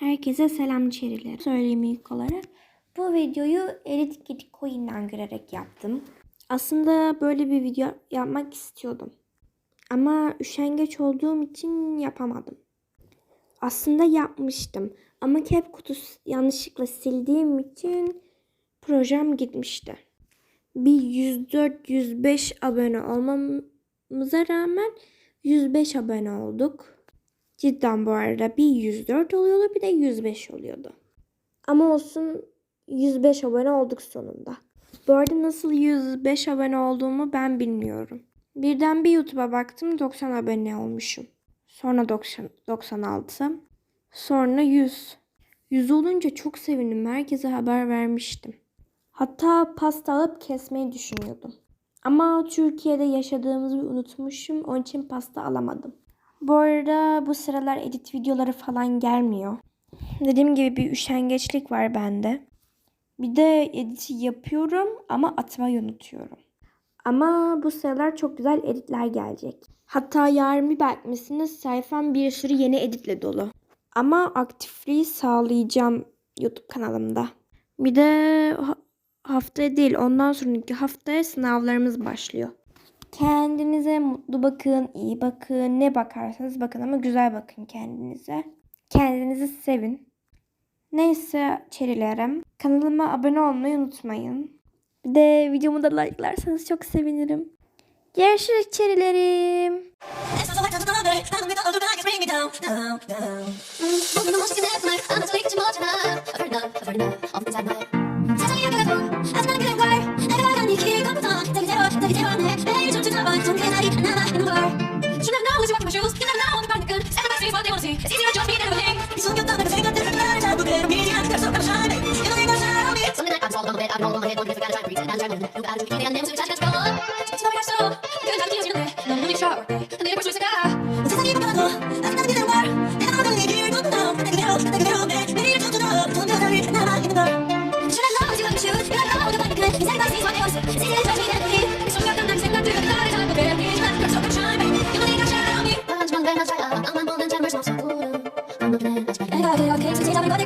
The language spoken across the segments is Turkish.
Herkese selam çeriler. Söyleyeyim ilk olarak. Bu videoyu Edit Git Coin'den görerek yaptım. Aslında böyle bir video yapmak istiyordum. Ama üşengeç olduğum için yapamadım. Aslında yapmıştım. Ama cap kutusu yanlışlıkla sildiğim için projem gitmişti. Bir 104-105 abone olmamıza rağmen 105 abone olduk. Cidden bu arada bir 104 oluyordu bir de 105 oluyordu. Ama olsun 105 abone olduk sonunda. Bu arada nasıl 105 abone olduğumu ben bilmiyorum. Birden bir YouTube'a baktım 90 abone olmuşum. Sonra 90, 96. Sonra 100. 100 olunca çok sevindim. Herkese haber vermiştim. Hatta pasta alıp kesmeyi düşünüyordum. Ama Türkiye'de yaşadığımızı unutmuşum. Onun için pasta alamadım. Bu arada bu sıralar edit videoları falan gelmiyor. Dediğim gibi bir üşengeçlik var bende. Bir de editi yapıyorum ama atmayı unutuyorum. Ama bu sıralar çok güzel editler gelecek. Hatta yarın bir bakmışsınız sayfam bir sürü yeni editle dolu. Ama aktifliği sağlayacağım YouTube kanalımda. Bir de ha- haftaya değil ondan sonraki haftaya sınavlarımız başlıyor. Kendinize mutlu bakın, iyi bakın, ne bakarsanız bakın ama güzel bakın kendinize. Kendinizi sevin. Neyse çerilerim. Kanalıma abone olmayı unutmayın. Bir de videomu da like'larsanız çok sevinirim. Görüşürüz çerilerim. a bunch of I eat another in the bar. Should never know who's walking my shoes, you never know when the partner. Everybody sees what they wanna see, it's easier to judge me everything. It's so good, I'm gonna take a different marriage, I'm gonna be the answer, so I'm shining. You know you guys are on me. Something like I'm swallowed on the bed, I'm rolled on my head, one day forgot try to breathe, I'm trying to move out of the community, and then so attached to go on. It's not your soul, you can't have to use your day, no need to shower, and then pursue cigar. It's not even possible, I can't be the war. They don't really hear, don't know, they can hear, they can hear, man. Maybe you don't know, don't know, I'm not in the bar. Should I know who's walking my shoes, you never know when the partner. Everybody sees what they wanna see, it's easier to judge me Should I know what you want to do? You don't know what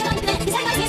you want to do.